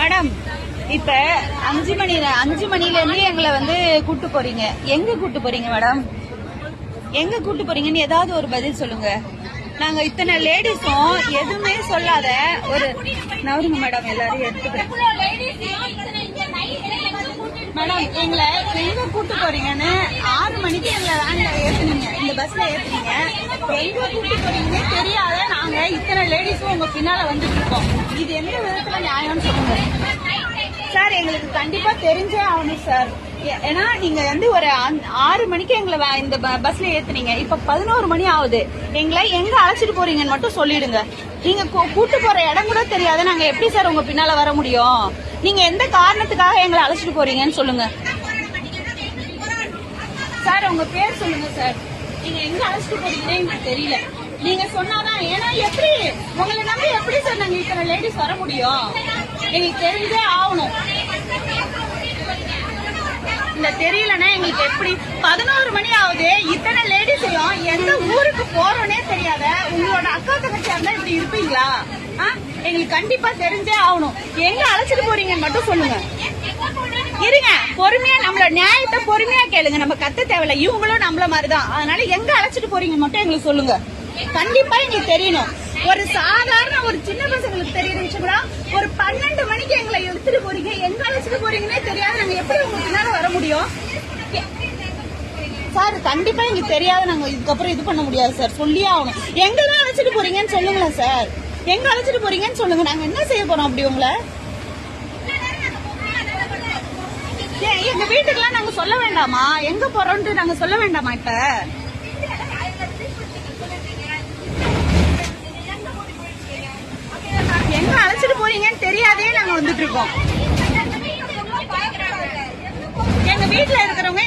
Madam இப்ப அஞ்சு மணி அஞ்சு மணில இருந்து எங்களை வந்து கூட்டு போறீங்க. எங்க கூட்டு போறீங்க மேடம்? எங்க கூட்டு போறீங்கன்னு ஏதாவது ஒரு பதில் சொல்லுங்க. நாங்க இத்தனை லேடிஸும் எதுவுமே சொல்லாத ஒரு நவருங்க மேடம் எல்லாரும் எடுத்துக்கிறேன். மேடம் எங்களை எங்க கூட்டு போறீங்கன்னு ஆறு மணிக்கு எங்களை வேன்ல ஏத்துனீங்க. இந்த பஸ்ல ஏத்துனீங்க. எங்க கூட்டு போறீங்கன்னு தெரியாத நாங்க இத்தனை லேடிஸும் உங்க பின்னால வந்துட்டு இருக்கோம். இது எந்த விதத்துல நியாயம்னு சொல்லுங்க. சார் எங்களுக்கு கண்டிப்பா தெரிஞ்சே ஆகணும் சார். ஏ- ஏன்னா நீங்க வந்து ஒரு ஆறு மணிக்கு எங்களை வே- இந்த பஸ்ல ஏத்துனீங்க. இப்ப பதினோரு மணி ஆகுது. எங்களை எங்க அழைச்சிட்டு போறீங்கன்னு மட்டும் சொல்லிடுங்க. நீங்க கூ- கூட்டு போற இடம் கூட தெரியாது. நாங்க எப்படி சார் உங்க பின்னால வர முடியும்? நீங்க எந்த காரணத்துக்காக எங்களை அழைச்சிட்டு போறீங்கன்னு சொல்லுங்க. சார் உங்க பேர் சொல்லுங்க சார். நீங்க எங்க அழைச்சிட்டு போறீங்கன்னு எங்களுக்கு தெரியல. நீங்க சொன்னாதான் ஏன்னா எப்படி உங்களை நம்பி எப்படி சார் நாங்க இத்தனை லேடிஸ் வர முடியும்? எங்களுக்கு தெரிஞ்சே ஆகணும். இந்த தெரியலன்னா எங்களுக்கு எப்படி? பதினோரு மணி ஆகுது. இத்தனை ஊருக்கு போறோனே தெரியாத உங்களோட அக்கா தங்கச்சியா இருந்தா இப்படி இருப்பீங்களா? ஆ? எங்களுக்கு கண்டிப்பா தெரிஞ்சே ஆகணும். எங்க அழைச்சிட்டு போறீங்கன்னு மட்டும் சொல்லுங்க. இருங்க. பொறுமையா நம்மளோட நியாயத்தை பொறுமையா கேளுங்க. நம்ம கத்த தேவையில்ல. இவங்களும் நம்மள மாதிரிதான். அதனால எங்க அழைச்சிட்டு போறீங்க மட்டும் எங்களுக்கு சொல்லுங்க. கண்டிப்பா எங்களுக்கு தெரியணும். ஒரு சாதாரண ஒரு சின்ன பசங்களுக்கு தெரியுற விஷயம் கூட ஒரு பன்னெண்டு மணிக்கு எங்களை எடுத்துட்டு போறீங்க. எங்க அழைச்சிட்டு போறீங்கன்னே தெரியாது நாங்க எப்படி உங்களுக்கு பின்னால வர முடியும்? சார் கண்டிப்பா எங்களுக்கு தெரியாது. நாங்க இதுக்கப்புறம் இது பண்ண முடியாது சார். சொல்லியே ஆகணும். எங்க தான் அழைச்சிட்டு போறீங்கன்னு சொல்லுங்களேன் சார். எங்க அழைச்சிட்டு போறீங்கன்னு சொல்லுங்க. நாங்க என்ன செய்ய போறோம் அப்படி உங்களை? ஏன் எங்க வீட்டுக்கெல்லாம் நாங்க சொல்ல வேண்டாமா? எங்க போறோம்னு நாங்க சொல்ல வேண்டாமா இப்ப? எங்க அழைச்சிட்டு போறீங்கன்னு தெரியாதே நாங்க வந்துட்டு இருக்கோம். எங்க வீட்டுல இருக்கிறவங்க